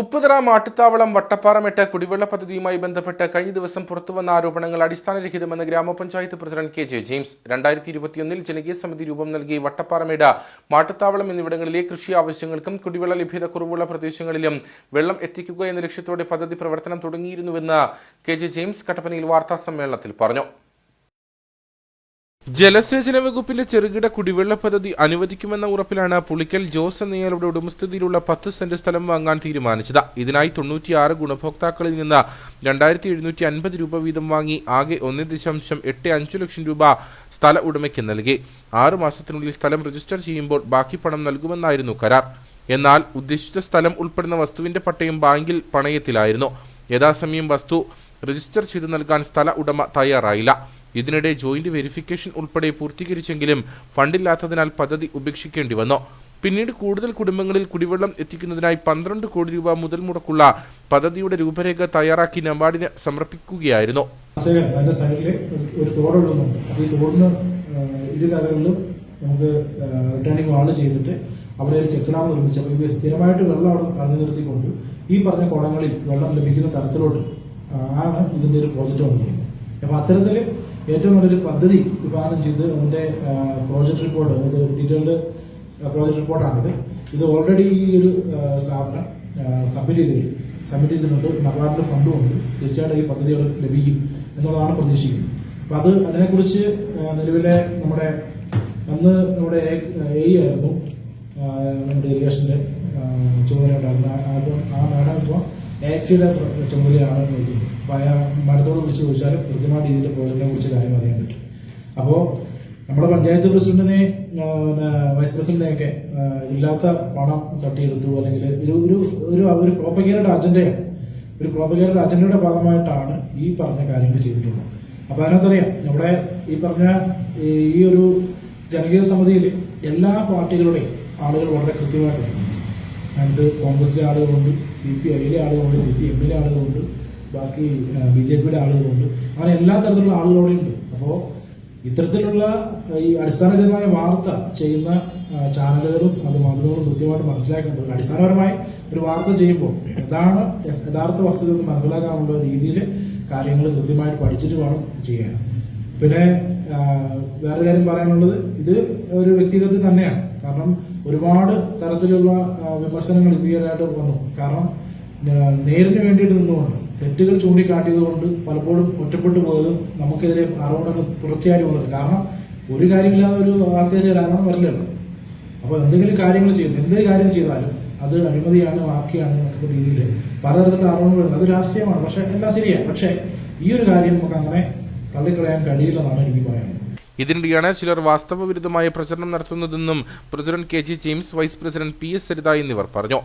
ഉപ്പുതറ മാട്ടുത്താവളം വട്ടപ്പാറമെട്ട് കുടിവെള്ള പദ്ധതിയുമായി ബന്ധപ്പെട്ട് കഴിഞ്ഞ ദിവസം പുറത്തുവന്ന ആരോപണങ്ങൾ അടിസ്ഥാനരഹിതമെന്ന് ഗ്രാമപഞ്ചായത്ത് പ്രസിഡന്റ് കെ ജെ ജെയിംസ്. രണ്ടായിരത്തി ഇരുപത്തിയൊന്നിൽ ജനകീയ സമിതി രൂപം നൽകി വട്ടപ്പാറമേട് മാട്ടുത്താവളം എന്നിവിടങ്ങളിലെ കൃഷി ആവശ്യങ്ങൾക്കും കുടിവെള്ള ലഭ്യത കുറവുള്ള പ്രദേശങ്ങളിലും വെള്ളം എത്തിക്കുക എന്ന ലക്ഷ്യത്തോടെ പദ്ധതി പ്രവർത്തനം തുടങ്ങിയിരുന്നുവെന്ന് കെ ജെ ജെയിംസ് കട്ടപ്പനയിൽ വാർത്താ സമ്മേളനത്തിൽ പറഞ്ഞു. ജലസേചന വകുപ്പിന്റെ ചെറുകിട കുടിവെള്ള പദ്ധതി അനുവദിക്കുമെന്ന ഉറപ്പിലാണ് പുളിക്കൽ ജോസ് എന്നയാളുടെ ഉടമസ്ഥതയിലുള്ള പത്ത് സെന്റ് സ്ഥലം വാങ്ങാൻ തീരുമാനിച്ചത്. ഇതിനായി തൊണ്ണൂറ്റിയാറ് ഗുണഭോക്താക്കളിൽ നിന്ന് രണ്ടായിരത്തി എഴുന്നൂറ്റി അൻപത് രൂപ വീതം വാങ്ങി ആകെ ഒന്ന് ദശാംശം എട്ട് ലക്ഷം രൂപ സ്ഥല ഉടമയ്ക്ക് നൽകി. ആറു മാസത്തിനുള്ളിൽ സ്ഥലം രജിസ്റ്റർ ചെയ്യുമ്പോൾ ബാക്കി പണം നൽകുമെന്നായിരുന്നു കരാർ. എന്നാൽ ഉദ്ദേശിച്ച സ്ഥലം ഉൾപ്പെടുന്ന വസ്തുവിന്റെ പട്ടയം ബാങ്കിൽ പണയത്തിലായിരുന്നു. യഥാസമയം വസ്തു രജിസ്റ്റർ ചെയ്ത് നൽകാൻ സ്ഥല ഉടമ തയ്യാറായില്ല. ഇതിനിടെ ജോയിന്റ് വെരിഫിക്കേഷൻ ഉൾപ്പെടെ പൂർത്തീകരിച്ചെങ്കിലും ഫണ്ടില്ലാത്തതിനാൽ പദ്ധതി ഉപേക്ഷിക്കേണ്ടി വന്നു. പിന്നീട് കൂടുതൽ കുടുംബങ്ങളിൽ കുടിവെള്ളം എത്തിക്കുന്നതിനായി പന്ത്രണ്ട് കോടി രൂപ മുതൽ മുടക്കുള്ള പദ്ധതിയുടെ രൂപരേഖ തയ്യാറാക്കി നബാർഡിന് സമർപ്പിക്കുകയായിരുന്നു. ഈ അവിടെ ഒരു ചെക്ക് ഡാം നിർമ്മിച്ചു അപ്പോൾ സ്ഥിരമായിട്ട് വെള്ളം അവിടെ തടഞ്ഞു നിർത്തിക്കൊണ്ട് ഈ പറഞ്ഞ കുളങ്ങളിൽ വെള്ളം ലഭിക്കുന്ന തരത്തിലോട്ട് ആണ് ഇതിന്റെ ഒരു പ്രോജക്റ്റ് വന്നിരിക്കുന്നത്. അപ്പോൾ അത്തരത്തിൽ ഏറ്റവും നല്ലൊരു പദ്ധതി വിഭാവനം ചെയ്ത് അതിന്റെ പ്രോജക്റ്റ് റിപ്പോർട്ട് അതായത് ഡീറ്റെയിൽഡ് പ്രോജക്റ്റ് റിപ്പോർട്ടാണിത് ഇത് ഓൾറെഡി ഈ ഒരു സ്ഥാപനം സബ്മിറ്റ് ചെയ്ത് സബ്മിറ്റ് ചെയ്തിട്ടുണ്ട് നബാർഡിന്റെ ഫണ്ടും ഉണ്ട് തീർച്ചയായിട്ടും ഈ പദ്ധതികൾ ലഭിക്കും എന്നുള്ളതാണ് പ്രതീക്ഷിക്കുന്നത് അപ്പം അത് അതിനെക്കുറിച്ച് നിലവിലെ നമ്മുടെ അന്ന് നമ്മുടെ എ ആയിരുന്നു നമ്മുടെ ഇറിഗേഷന്റെ ചുമതല ഉണ്ടായിരുന്ന ആ മാഡം ഇപ്പോൾ എക്സിയുടെ ചുമതലയാണ് നോക്കുന്നത് അപ്പൊ ആ മരത്തോട് വിളിച്ച് ചോദിച്ചാലും കൃത്യമായ രീതിയിൽ പ്രോജക്റ്റിനെ കുറിച്ച് കാര്യം അറിയാൻ പറ്റും. അപ്പോൾ നമ്മുടെ പഞ്ചായത്ത് പ്രസിഡന്റിനെ വൈസ് പ്രസിഡന്റിനെയൊക്കെ ഇല്ലാത്ത പണം തട്ടിയെടുത്തു അല്ലെങ്കിൽ ഒരു ഒരു ഒരു ഒരു അജണ്ടയാണ്. ഒരു പ്രോപ്പഗേരുടെ അജണ്ടയുടെ ഭാഗമായിട്ടാണ് ഈ പറഞ്ഞ കാര്യങ്ങൾ ചെയ്തിട്ടുള്ളത്. അപ്പോൾ അതിനകത്തറിയാം നമ്മുടെ ഈ പറഞ്ഞ ഈ ഒരു ജനകീയ സമിതിയിൽ എല്ലാ പാർട്ടികളുടെയും ആളുകൾ വളരെ കൃത്യമായിട്ടുണ്ട്. അതിനകത്ത് കോൺഗ്രസിലെ ആളുകളുണ്ട് സി പി ഐയിലെ ആളുകളുണ്ട് സി പി എമ്മിലെ ആളുകളുണ്ട് ബാക്കി ബി ജെ പിയുടെ ആളുകളുണ്ട്. അങ്ങനെ എല്ലാ തരത്തിലുള്ള ആളുകളോടെ ഉണ്ട്. അപ്പോൾ ഇത്തരത്തിലുള്ള ഈ അടിസ്ഥാനപരമായ വാർത്ത ചെയ്യുന്ന ചാനലുകളും അത് മാധ്യമങ്ങളും കൃത്യമായിട്ട് മനസ്സിലാക്കേണ്ടത് അടിസ്ഥാനപരമായി ഒരു വാർത്ത ചെയ്യുമ്പോൾ എന്താണ് യഥാർത്ഥ വസ്തുത മനസ്സിലാക്കാനുള്ള രീതിയിൽ കാര്യങ്ങൾ കൃത്യമായിട്ട് പഠിച്ചിട്ട് വേണം ചെയ്യാൻ. പിന്നെ വേറെ കാര്യം പറയാനുള്ളത് ഇത് ഒരു വ്യക്തിഗത തന്നെയാണ്. കാരണം ഒരുപാട് തരത്തിലുള്ള വിമർശനങ്ങൾ ഈയിടെയായിട്ട് വന്നു. കാരണം നേരിന് വേണ്ടിയിട്ട് നിന്നുകൊണ്ട് തെറ്റുകൾ ചൂണ്ടിക്കാട്ടിയത് കൊണ്ട് പലപ്പോഴും ഒറ്റപ്പെട്ടു പോയതും നമുക്കെതിരെ ആരോപണങ്ങൾ തുടർച്ചയായിട്ട് വന്നത്. കാരണം ഒരു കാര്യമില്ലാതെ ഒരു ആൾക്കെതിരെ ആരോപണം വരില്ലല്ലോ അപ്പോൾ എന്തെങ്കിലും കാര്യങ്ങൾ ചെയ്യുന്നു എന്തെങ്കിലും കാര്യം ചെയ്താലും അത് അഴിമതിയാണ് വാക്കിയാണ് എന്നൊക്കെ രീതിയിൽ പലതരത്തിലുള്ള അറിവുകൾ അത് രാഷ്ട്രീയമാണ്. പക്ഷേ എല്ലാം ശരിയാണ്. പക്ഷേ ഈ ഒരു കാര്യം നമുക്ക് അങ്ങനെ തള്ളിക്കളയാൻ കഴിയില്ലെന്നാണ് എനിക്ക് പറയാനുള്ളത്. ഇതിനിടെയാണ് ചിലർ വാസ്തവ വിരുദ്ധമായ പ്രചരണം നടത്തുന്നതെന്നും president K G James vice president P S Saritha എന്നിവർ പറഞ്ഞു.